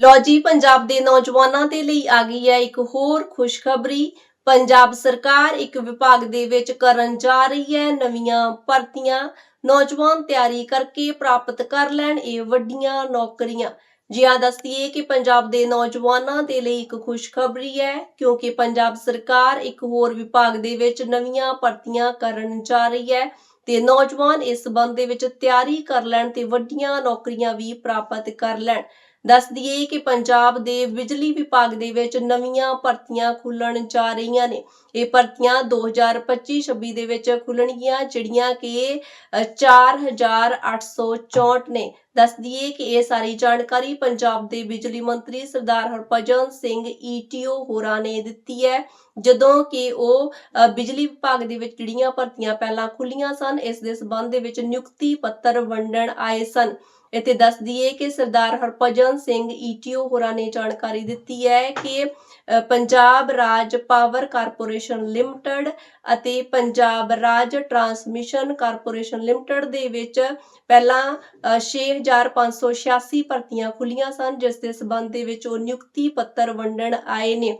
ਲੋ ਜੀ, ਪੰਜਾਬ ਦੇ ਨੌਜਵਾਨਾਂ ਦੇ ਲਈ ਆ ਗਈ ਹੈ ਇੱਕ ਹੋਰ ਖੁਸ਼ਖਬਰੀ। ਪੰਜਾਬ ਸਰਕਾਰ ਇੱਕ ਵਿਭਾਗ ਦੇ ਵਿੱਚ ਕਰਨ ਜਾ ਰਹੀ ਹੈ ਨਵੀਆਂ ਭਰਤੀਆਂ। ਨੌਜਵਾਨ ਤਿਆਰੀ ਕਰਕੇ ਪ੍ਰਾਪਤ ਕਰ ਲੈਣ ਇਹ ਵੱਡੀਆਂ ਨੌਕਰੀਆਂ। ਜੀ ਆ ਦੱਸਦੀਏ ਕਿ ਪੰਜਾਬ ਦੇ ਨੌਜਵਾਨਾਂ ਦੇ ਲਈ ਇੱਕ ਖੁਸ਼ਖਬਰੀ ਹੈ, ਕਿਉਂਕਿ ਪੰਜਾਬ ਸਰਕਾਰ ਇੱਕ ਹੋਰ ਵਿਭਾਗ ਦੇ ਵਿੱਚ ਨਵੀਆਂ ਭਰਤੀਆਂ ਕਰਨ ਜਾ ਰਹੀ ਹੈ ਤੇ ਨੌਜਵਾਨ ਇਸ ਸੰਬੰਧ ਦੇ ਵਿੱਚ ਤਿਆਰੀ ਕਰ ਲੈਣ ਤੇ ਵੱਡੀਆਂ ਨੌਕਰੀਆਂ ਵੀ ਪ੍ਰਾਪਤ ਕਰ ਲੈਣ। ਦੱਸ ਦਈਏ ਕਿ ਪੰਜਾਬ ਦੇ ਬਿਜਲੀ ਵਿਭਾਗ ਦੇ ਵਿੱਚ ਨਵੀਆਂ ਭਰਤੀਆਂ ਖੁੱਲਣ ਜਾ ਰਹੀਆਂ ਨੇ। ਇਹ ਭਰਤੀਆਂ 2025-26 ਦੇ ਵਿੱਚ ਖੁੱਲਣਗੀਆਂ ਜਿਹੜੀਆਂ ਕਿ ਅ, 4864 ਨੇ। ਦੱਸ ਦਈਏ ਕਿ ਇਹ ਸਾਰੀ ਜਾਣਕਾਰੀ ਪੰਜਾਬ ਦੇ ਬਿਜਲੀ ਮੰਤਰੀ ਸਰਦਾਰ ਹਰਭਜਨ ਸਿੰਘ ਈਟੀਓ ਹੋਰਾਂ ਨੇ ਦਿੱਤੀ ਹੈ। ਜਦੋਂ ਕਿ ਉਹ ਬਿਜਲੀ ਵਿਭਾਗ ਦੇ ਵਿੱਚ ਜਿਹੜੀਆਂ ਭਰਤੀਆਂ ਪਹਿਲਾਂ ਖੁੱਲੀਆਂ ਸਨ ਇਸ ਦੇ ਸਬੰਧ ਦੇ ਵਿੱਚ ਨਿਯੁਕਤੀ ਪੱਤਰ ਵੰਡਣ ਆਏ ਸਨ। ਇੱਥੇ ਦੱਸ ਦਈਏ ਕਿ ਸਰਦਾਰ ਹਰਭਜਨ ਸਿੰਘ ਈਟੀਓ ਹੋਰਾਂ ਨੇ ਜਾਣਕਾਰੀ ਦਿੱਤੀ ਹੈ ਕਿ Punjab Raj power corporation limited ਅਤੇ Punjab Raj transmission corporation limited ਦੇ ਵਿੱਚ ਪਹਿਲਾਂ ਅ, 6586 ਭਰਤੀਆਂ ਖੁੱਲੀਆਂ ਸਨ ਜਿਸ ਦੇ ਸਬੰਧ ਦੇ ਵਿੱਚ ਉਹ ਨਿਯੁਕਤੀ ਪੱਤਰ ਵੰਡਣ ਆਏ ਨੇ।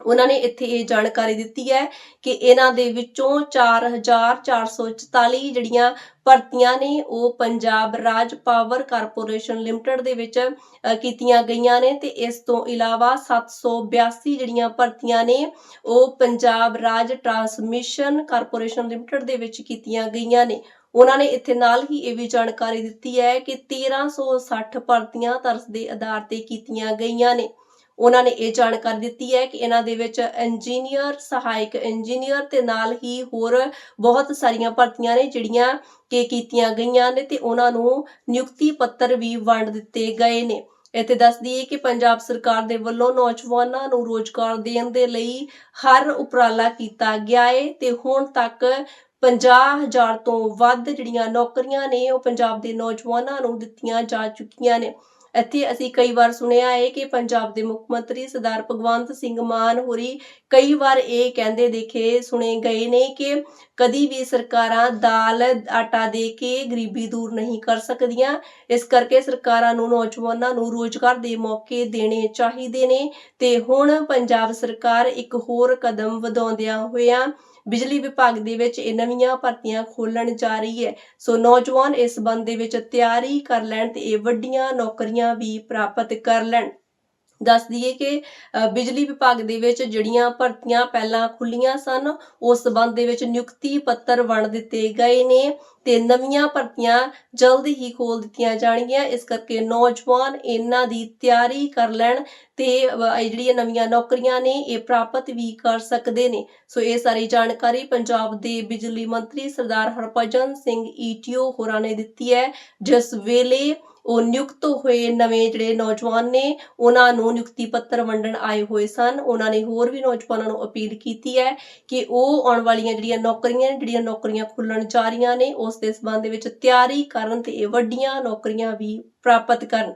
ਉਹਨਾਂ ਨੇ ਇੱਥੇ ਇਹ ਜਾਣਕਾਰੀ ਦਿੱਤੀ ਹੈ ਕਿ ਇਹਨਾਂ ਦੇ ਵਿੱਚੋਂ 4444 ਜਿਹੜੀਆਂ ਭਰਤੀਆਂ ਨੇ, ਉਹ ਪੰਜਾਬ ਰਾਜ ਪਾਵਰ ਕਾਰਪੋਰੇਸ਼ਨ ਲਿਮਟਿਡ ਦੇ ਵਿੱਚ ਕੀਤੀਆਂ ਗਈਆਂ ਨੇ ਤੇ ਇਸ ਤੋਂ ਇਲਾਵਾ 782 ਜਿਹੜੀਆਂ ਭਰਤੀਆਂ ਨੇ, ਉਹ ਪੰਜਾਬ ਰਾਜ ਟਰਾਂਸਮਿਸ਼ਨ ਕਾਰਪੋਰੇਸ਼ਨ ਲਿਮਟਿਡ ਦੇ ਵਿੱਚ ਕੀਤੀਆਂ ਗਈਆਂ ਨੇ। ਉਹਨਾਂ ਨੇ ਇੱਥੇ ਨਾਲ ਹੀ ਇਹ ਵੀ ਜਾਣਕਾਰੀ ਦਿੱਤੀ ਹੈ ਕਿ 1360 ਭਰਤੀਆਂ ਤਰਸ ਦੇ ਆਧਾਰ ਤੇ ਕੀਤੀਆਂ ਗਈਆਂ ਨੇ। ਉਹਨਾਂ ਨੇ ਇਹ ਜਾਣਕਾਰੀ ਦਿੱਤੀ ਹੈ ਕਿ ਇਹਨਾਂ ਦੇ ਵਿੱਚ ਇੰਜੀਨੀਅਰ ਸਹਾਇਕ ਇੰਜੀਨੀਅਰ ਤੇ ਨਾਲ ਹੀ ਹੋਰ ਬਹੁਤ ਸਾਰੀਆਂ ਭਰਤੀਆਂ ਨੇ ਜਿਹੜੀਆਂ ਕਿ ਕੀਤੀਆਂ ਗਈਆਂ ਨੇ ਤੇ ਉਹਨਾਂ ਨੂੰ ਨਿਯੁਕਤੀ ਪੱਤਰ ਵੀ ਵੰਡ ਦਿੱਤੇ ਗਏ ਨੇ। ਇੱਥੇ ਦੱਸ ਦਈਏ ਕਿ ਪੰਜਾਬ ਸਰਕਾਰ ਦੇ ਵੱਲੋਂ ਨੌਜਵਾਨਾਂ ਨੂੰ ਰੋਜ਼ਗਾਰ ਦੇਣ ਦੇ ਲਈ ਹਰ ਉਪਰਾਲਾ ਕੀਤਾ ਗਿਆ ਹੈ ਤੇ ਹੁਣ ਤੱਕ 50000 ਤੋਂ ਵੱਧ ਜਿਹੜੀਆਂ ਨੌਕਰੀਆਂ ਨੇ ਉਹ ਪੰਜਾਬ ਦੇ ਨੌਜਵਾਨਾਂ ਨੂੰ ਦਿੱਤੀਆਂ ਜਾ ਚੁੱਕੀਆਂ ਨੇ। ਇੱਥੇ ਅਸੀਂ ਕਈ ਵਾਰ ਸੁਣਿਆ ਹੈ ਕਿ ਪੰਜਾਬ ਦੇ ਮੁੱਖ ਮੰਤਰੀ ਸਰਦਾਰ ਭਗਵੰਤ ਸਿੰਘ ਮਾਨ ਹੋਰੀ ਕਈ ਵਾਰ ਇਹ ਕਹਿੰਦੇ ਦੇਖੇ, ਸੁਣੇ ਗਏ ਨੇ ਕਿ ਕਦੀ ਵੀ ਸਰਕਾਰਾਂ ਦਾਲ, ਆਟਾ ਦੇ ਕੇ ਗਰੀਬੀ ਦੂਰ ਨਹੀਂ ਕਰ ਸਕਦੀਆਂ। ਇਸ ਕਰਕੇ ਸਰਕਾਰਾਂ ਨੂੰ, ਨੌਜਵਾਨਾਂ ਨੂੰ ਰੋਜ਼ਗਾਰ ਦੇ ਮੌਕੇ ਦੇਣੇ ਚਾਹੀਦੇ ਨੇ ਤੇ ਹੁਣ ਪੰਜਾਬ ਸਰਕਾਰ ਇੱਕ ਹੋਰ ਕਦਮ ਵਧਾਉਂਦਿਆਂ ਹੋਇਆਂ ਬਿਜਲੀ ਵਿਭਾਗ ਦੇ ਵਿੱਚ ਇਹ ਨਵੀਆਂ ਭਰਤੀਆਂ ਖੋਲਣ ਜਾ ਰਹੀ ਹੈ। ਸੋ ਨੌਜਵਾਨ ਇਸ ਸੰਬੰਧ ਦੇ ਵਿੱਚ ਤਿਆਰੀ ਕਰ ਲੈਣ ਤੇ ਇਹ ਵੱਡੀਆਂ ਨੌਕਰੀਆਂ ਵੀ ਪ੍ਰਾਪਤ ਕਰ ਲੈਣ। ਦੱਸ ਦਈਏ ਕਿ ਅ, ਬਿਜਲੀ ਵਿਭਾਗ ਦੇ ਵਿੱਚ ਜਿਹੜੀਆਂ ਭਰਤੀਆਂ ਪਹਿਲਾਂ ਖੁੱਲੀਆਂ ਸਨ ਉਸ ਸੰਬੰਧ ਦੇ ਵਿੱਚ ਨਿਯੁਕਤੀ ਪੱਤਰ ਵੰਡ ਦਿੱਤੇ ਗਏ ਨੇ। ਤੇ ਨਵੀਆਂ ਭਰਤੀਆਂ ਜਲਦ ਹੀ ਖੋਲ ਦਿੱਤੀਆਂ ਜਾਣਗੀਆਂ। ਇਸ ਕਰਕੇ ਨੌਜਵਾਨ ਇਹਨਾਂ ਦੀ ਤਿਆਰੀ ਕਰ ਲੈਣ ਤੇ ਜਿਹੜੀਆਂ ਨਵੀਆਂ ਨੌਕਰੀਆਂ ਨੇ, ਇਹ ਪ੍ਰਾਪਤ ਵੀ ਕਰ ਸਕਦੇ ਨੇ। ਸੋ ਇਹ ਸਾਰੀ ਜਾਣਕਾਰੀ ਪੰਜਾਬ ਦੇ ਬਿਜਲੀ ਮੰਤਰੀ ਸਰਦਾਰ ਹਰਭਜਨ ਸਿੰਘ ਈਟੀਓ ਹੋਰਾਂ ਨੇ ਦਿੱਤੀ ਹੈ। ਜਿਸ ਵੇਲੇ ਉਹ ਨਿਯੁਕਤ ਹੋਏ ਨਵੇਂ ਜਿਹੜੇ ਨੌਜਵਾਨ ਨੇ, ਉਹਨਾਂ ਨੂੰ ਨਿਯੁਕਤੀ ਪੱਤਰ ਵੰਡਣ ਆਏ ਹੋਏ ਸਨ। ਉਹਨਾਂ ਨੇ ਹੋਰ ਵੀ ਨੌਜਵਾਨਾਂ ਨੂੰ ਅਪੀਲ ਕੀਤੀ ਹੈ ਕਿ ਉਹ ਆਉਣ ਵਾਲੀਆਂ ਜਿਹੜੀਆਂ ਨੌਕਰੀਆਂ ਜਿਹੜੀਆਂ ਨੌਕਰੀਆਂ ਖੁੱਲਣ ਜਾ ਰਹੀਆਂ ਨੇ ਉਸ ਉਸ ਦੇ ਸੰਬੰਧ ਵਿੱਚ ਤਿਆਰੀ ਕਰਨ ਤੇ ਵੱਡੀਆਂ ਨੌਕਰੀਆਂ ਵੀ ਪ੍ਰਾਪਤ ਕਰਨ।